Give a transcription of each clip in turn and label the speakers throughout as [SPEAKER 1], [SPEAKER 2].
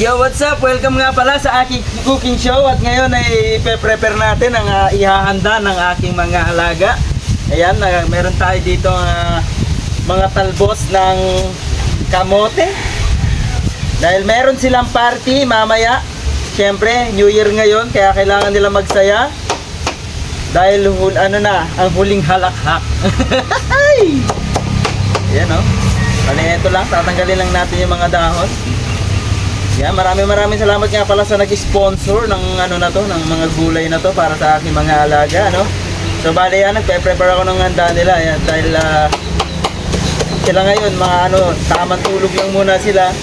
[SPEAKER 1] Yo, what's up? Welcome nga pala sa aking cooking show at ngayon ay ipe-prepare natin ang ah, ihahanda ng aking mga alaga. Ayan, ah, meron tayo dito ah, mga talbos ng kamote. Dahil meron silang party mamaya. Siyempre, New Year ngayon, kaya kailangan nila magsaya. Dahil hul, ano na, ang huling halakhak. Ayan. Oh. Bali, ito lang, tatanggalin lang natin yung mga dahon. Yan, maraming maraming salamat nga pala sa nag-sponsor ng ano na to, ng mga gulay na to para sa aking mga alaga, no? So bali yan, nagpe-prepare ako ng handa nila, yan, dahil ah, sila ngayon, mga ano, tamang tulog lang muna sila.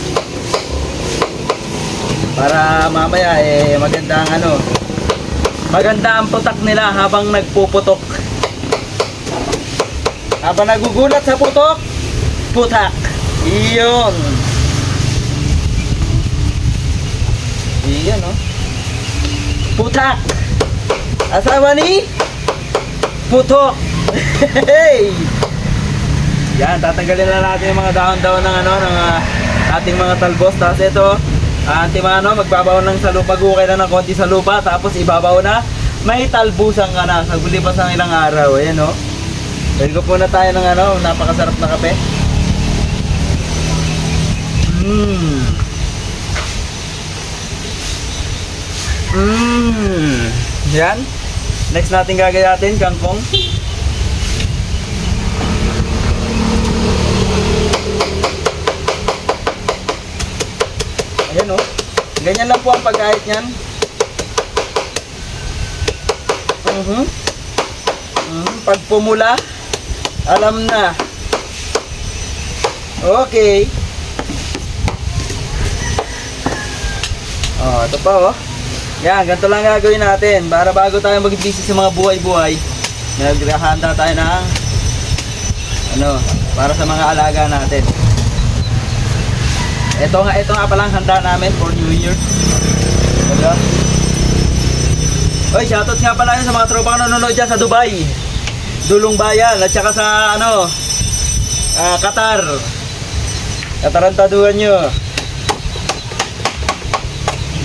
[SPEAKER 1] Para mamaya, eh, maganda ang ano, maganda ang putak nila habang nagpuputok. Habang nagugulat sa putok, putak. Iyon. Iyan, no? Putak! Asawa ni? Putok! hey! Yan, tatanggalin na natin yung mga dahon-dahon ng ano, ng ah, ating mga talbos. Tapos ito, uh, Antimano, magbabaw ng sa lupa, gukay na ng konti sa lupa, tapos ibabaw na, may talbusan ka na. Sa gulipas ng ilang araw, ayan, no? Pwede ko muna tayo ng ano, napakasarap na kape. Mmm. Mmm. Yan. Next natin gagayatin, kangkong. Ayan o. Ganyan lang po ang pagkahit niyan. Mhm. Mhm. Pag pumula, alam na. Okay. Oh, ito pa oh. Yan, ganito lang gagawin natin para bago tayo mag-busy sa mga buhay-buhay. Naghahanda tayo ng ano, para sa mga alaga natin. Ito nga, ito nga palang handa namin for New Year. Diba? Oy, shoutout nga pala sa mga tropa ko nanonood dyan sa Dubai. Dulong Bayan at saka sa ano, ah, Qatar. Katarantaduhan nyo.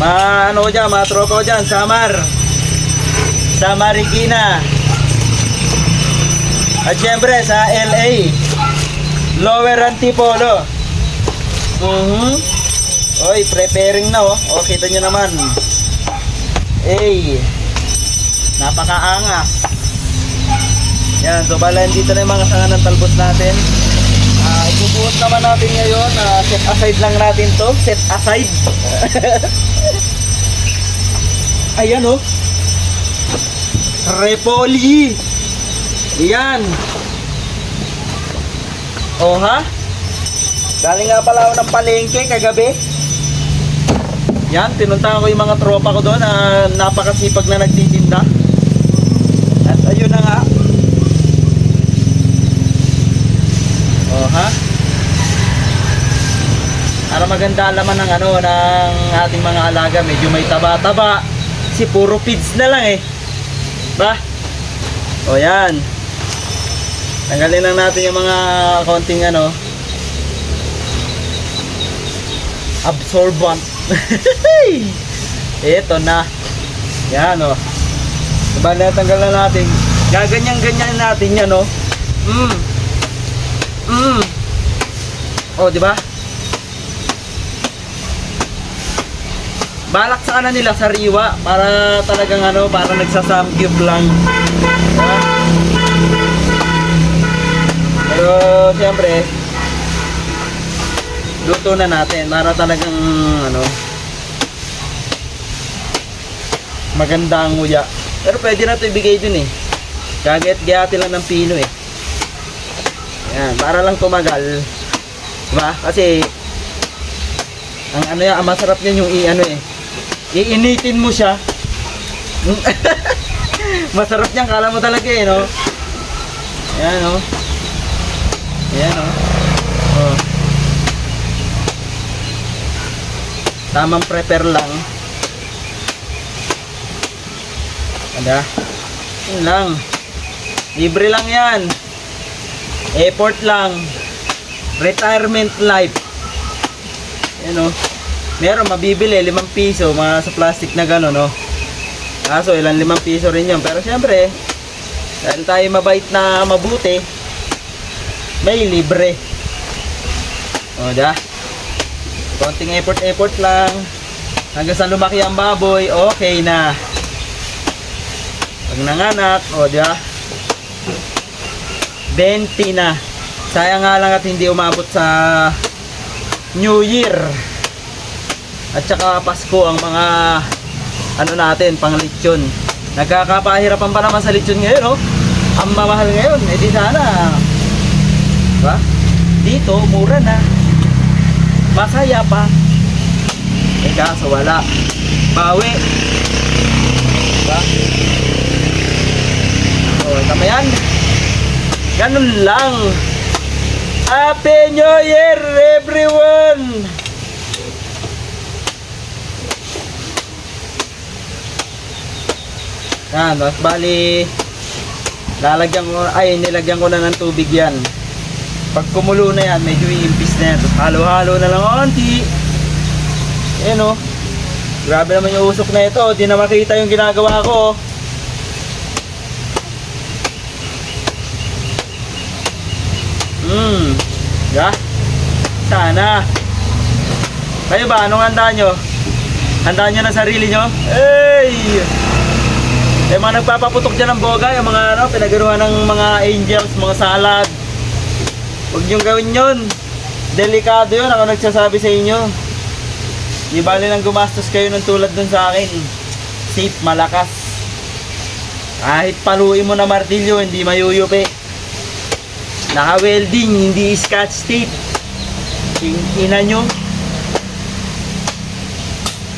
[SPEAKER 1] Mga ano ko dyan, mga tropa ko dyan, Samar. Sa Marikina. At syempre sa LA. Lower Antipolo. Mhm. Oy, preparing na oh. O, kita nyo naman. Ay. Napakaangas. Yan, so bala dito na yung mga sanga ng talbos natin. Ah, ibubuhos naman natin ngayon. ah, set aside lang natin to. Set aside. Ayan oh. Repoli. Yan. Oh ha? Galing nga pala ako ng palengke kagabi. Yan, tinuntahan ko yung mga tropa ko doon na napakasipag na nagtitinda. At ayun na nga. Oh ha? Para maganda laman ng ano ng ating mga alaga, medyo may taba-taba. Si puro feeds na lang eh. Ba? O yan. Tanggalin lang natin yung mga konting ano absorbent. Ito na. Yan o. Diba natanggal na natin. Gaganyan-ganyan natin yan o. Mm. Mm. O, di ba? Balak sa kanan nila sariwa para talagang ano, para nagsasamgyup lang. Diba? Pero siyempre, luto na natin para talagang ano maganda ang nguya. Pero pwede na ito ibigay dun eh. Gaget-gayati lang ng pino eh. Yan, para lang tumagal. Diba? Kasi ang ano yan, ang masarap niyan yung i-ano eh. Iinitin mo siya. masarap niyan, kala mo talaga eh, no? Yan, no? Yan, no? Oh. Tamang prepare lang. Ada? Yun lang. Libre lang yan. Effort lang. Retirement life. Yan o. meron mabibili, limang piso, mga sa plastic na gano'n, no? Kaso, ilang limang piso rin yun. Pero syempre, dahil tayo mabait na mabuti, may libre. O, da? Konting effort-effort lang. Hanggang sa lumaki ang baboy, okay na. Pag nanganak, o, di ba? 20 na. Sayang nga lang at hindi umabot sa New Year. At saka Pasko ang mga ano natin, pang lechon. Nagkakapahirapan pa naman sa lechon ngayon, oh. Ang mamahal ngayon, eh di sana. Diba? Dito, mura na. Masaya pa. Eh kaso wala. Bawi. Diba? Oh, tama yan. Ganun lang. Happy New Year, everyone! Yan, tapos bali lalagyan ko ay nilagyan ko na ng tubig yan. Pag kumulo na yan, medyo iimpis na yan. Halo-halo na lang onti. Ayan o. Grabe naman yung usok na ito. Di na makita yung ginagawa ko. oh. Hmm. Ya. Sana. Kayo ba? Anong handa nyo? Handa nyo na sarili nyo? Hey! Yung mga nagpapaputok dyan ng boga, yung mga ano, pinagaruhan ng mga angels, mga salad. Huwag nyo gawin yun. Delikado yun, ako nagsasabi sa inyo. Di bali nang gumastos kayo ng tulad dun sa akin. Safe, malakas. Kahit paluin mo na martilyo, hindi mayuyupi. Naka-welding, hindi scotch tape. Ing ina nyo.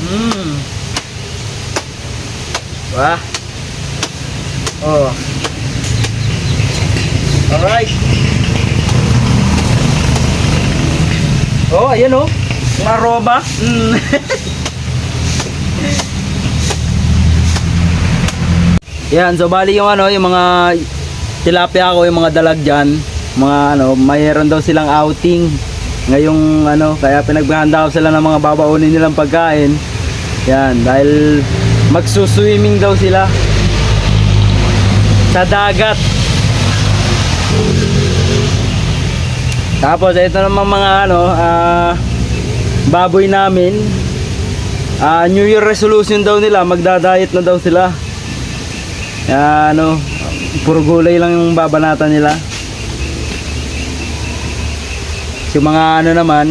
[SPEAKER 1] Hmm. Wah. Oh. Alright. Oh, ayan oh. Yung aroma. Mm. Yan, so bali yung ano, yung mga tilapia ko, yung mga dalag dyan, mga ano, mayroon daw silang outing ngayong ano, kaya pinaghahanda ko sila ng mga babaunin nilang pagkain. Yan, dahil magsuswimming daw sila sa dagat. Tapos ito naman mga ano, ah, baboy namin. Ah, New Year resolution daw nila, magda-diet na daw sila. Ah, ano, puro gulay lang yung babanatan nila. Yung mga ano naman,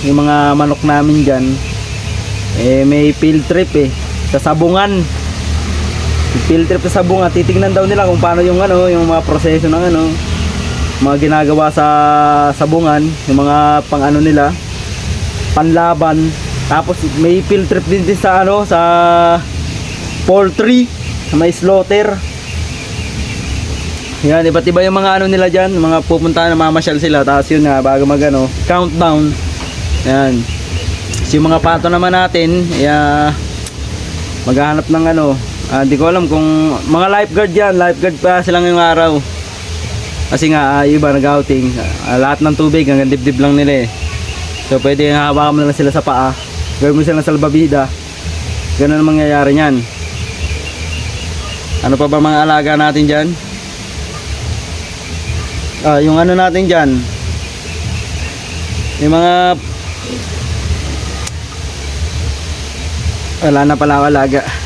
[SPEAKER 1] yung mga manok namin dyan, eh may field trip eh, sa sabungan. Field trip sa sabungan, titignan daw nila kung paano yung ano, yung mga proseso ng ano, mga ginagawa sa sabungan, yung mga pang ano nila, panlaban. Tapos may field trip din, din sa ano, sa poultry, sa may slaughter. Yan, iba't iba yung mga ano nila dyan, mga pupunta na mamasyal sila. Tapos yun nga, bago mag ano, countdown. Yan. So, yung mga pato naman natin, ya, maghahanap ng ano, ah, di ko alam kung mga lifeguard yan, lifeguard pa sila ngayong araw. Kasi nga, yung iba nag-outing, ah, lahat ng tubig, hanggang dibdib lang nila eh. So pwede hawakan mo na lang sila sa paa, gawin mo sila salbabida. Ganun ang mangyayari niyan. Ano pa ba mga alaga natin dyan? Ah, yung ano natin dyan. Yung mga wala na pala alaga.